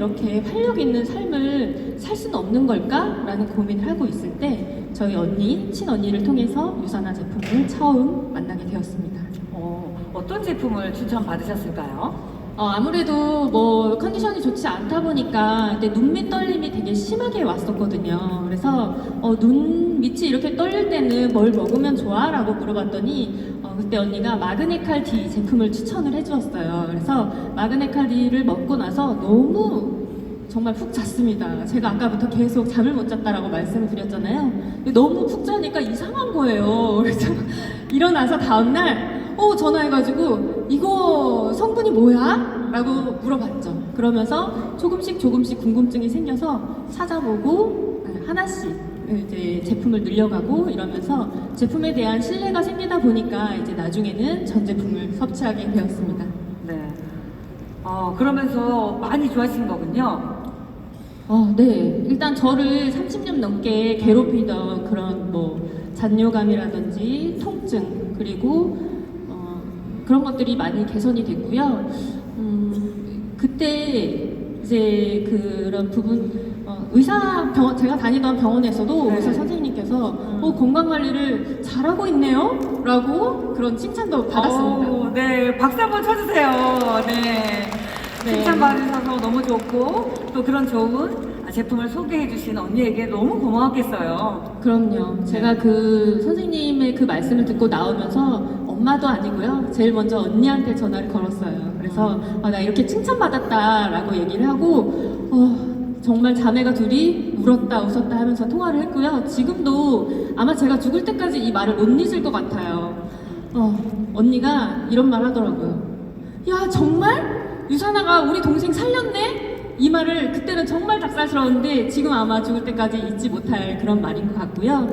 이렇게 활력 있는 삶을 살 수는 없는 걸까? 라는 고민을 하고 있을 때 저희 언니, 친언니를 통해서 유산화 제품을 처음 만나게 되었습니다. 어, 어떤 제품을 추천받으셨을까요? 어, 아무래도 뭐 컨디션이 좋지 않다 보니까 눈밑 떨림이 되게 심하게 왔었거든요. 그래서 어, 눈 밑이 이렇게 떨릴 때는 뭘 먹으면 좋아? 라고 물어봤더니 어, 그때 언니가 마그네칼 D 제품을 추천을 해주었어요. 그래서 마그네칼 D를 먹고 나서 너무 정말 푹 잤습니다. 제가 아까부터 계속 잠을 못 잤다라고 말씀을 드렸잖아요. 너무 푹 자니까 이상한 거예요. 그래서 일어나서 다음날 어, 전화해가지고 이거 성분이 뭐야? 라고 물어봤죠. 그러면서 조금씩 조금씩 궁금증이 생겨서 찾아보고 네, 하나씩 이제 제품을 늘려가고 이러면서 제품에 대한 신뢰가 생기다 보니까 이제 나중에는 전 제품을 섭취하게 되었습니다. 네. 어, 그러면서 많이 좋아하신 거군요. 어, 네. 일단 저를 30년 넘게 괴롭히던 그런 뭐 잔뇨감이라든지 통증 그리고 어, 그런 것들이 많이 개선이 됐고요. 음, 그때 이제 그런 부분 어, 의사 병원 제가 다니던 병원에서도 네. 의사 선생님께서 음. 어, 건강 관리를 잘하고 있네요라고 그런 칭찬도 받았습니다. 어, 네, 박수 한번 쳐주세요. 네. 네. 칭찬받으셔서 너무 좋고, 또 그런 좋은 제품을 소개해주신 언니에게 너무 고마웠겠어요. 그럼요. 제가 그 선생님의 그 말씀을 듣고 나오면서 엄마도 아니고요. 제일 먼저 언니한테 전화를 걸었어요. 그래서 아, 나 이렇게 칭찬받았다라고 얘기를 하고 어, 정말 자매가 둘이 울었다 웃었다 하면서 통화를 했고요. 지금도 아마 제가 죽을 때까지 이 말을 못 잊을 것 같아요. 어, 언니가 이런 말 하더라고요. 야 정말 유산아가 우리 동생 살렸네? 이 말을 그때는 정말 닭살스러웠는데 지금 아마 죽을 때까지 잊지 못할 그런 말인 것 같고요.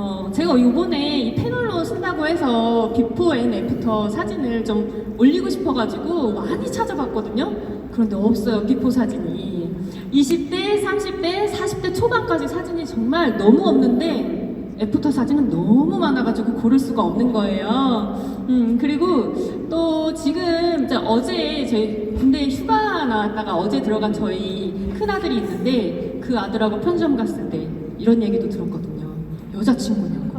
어, 제가 이번에 이 패널로 쓴다고 해서 비포 앤 애프터 사진을 좀 올리고 싶어가지고 많이 찾아봤거든요. 그런데 없어요, 비포 사진이. 20대, 30대, 40대 초반까지 사진이 정말 너무 없는데 애프터 사진은 너무 많아가지고 고를 수가 없는 거예요. 음, 그리고 또 지금 어제 저희 군대 휴가 나왔다가 어제 들어간 저희 큰아들이 있는데 그 아들하고 편의점 갔을 때 이런 얘기도 들었거든요. 여자친구냐고.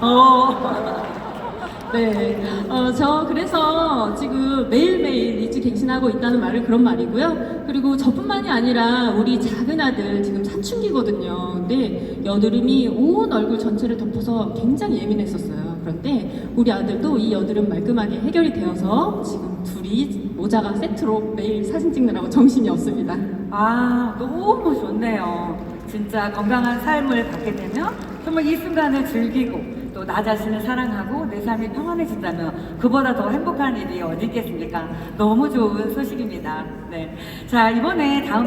어. 네. 어, 저 그래서 지금 매일매일 일찍 갱신하고 있다는 말을 그런 말이고요. 그리고 저뿐만이 아니라 우리 작은 아들 지금 사춘기거든요. 근데 여드름이 온 얼굴 전체를 덮어서 굉장히 예민했었어요. 그런데 우리 아들도 이 여드름 말끔하게 해결이 되어서 지금 둘이 모자가 세트로 매일 사진 찍느라고 정신이 없습니다. 아, 너무 좋네요. 진짜 건강한 삶을 갖게 되면 정말 이 순간을 즐기고 또 나 자신을 사랑하고 내 삶이 평안해진다면 그보다 더 행복한 일이 어디 있겠습니까? 너무 좋은 소식입니다. 네. 자, 이번에 다음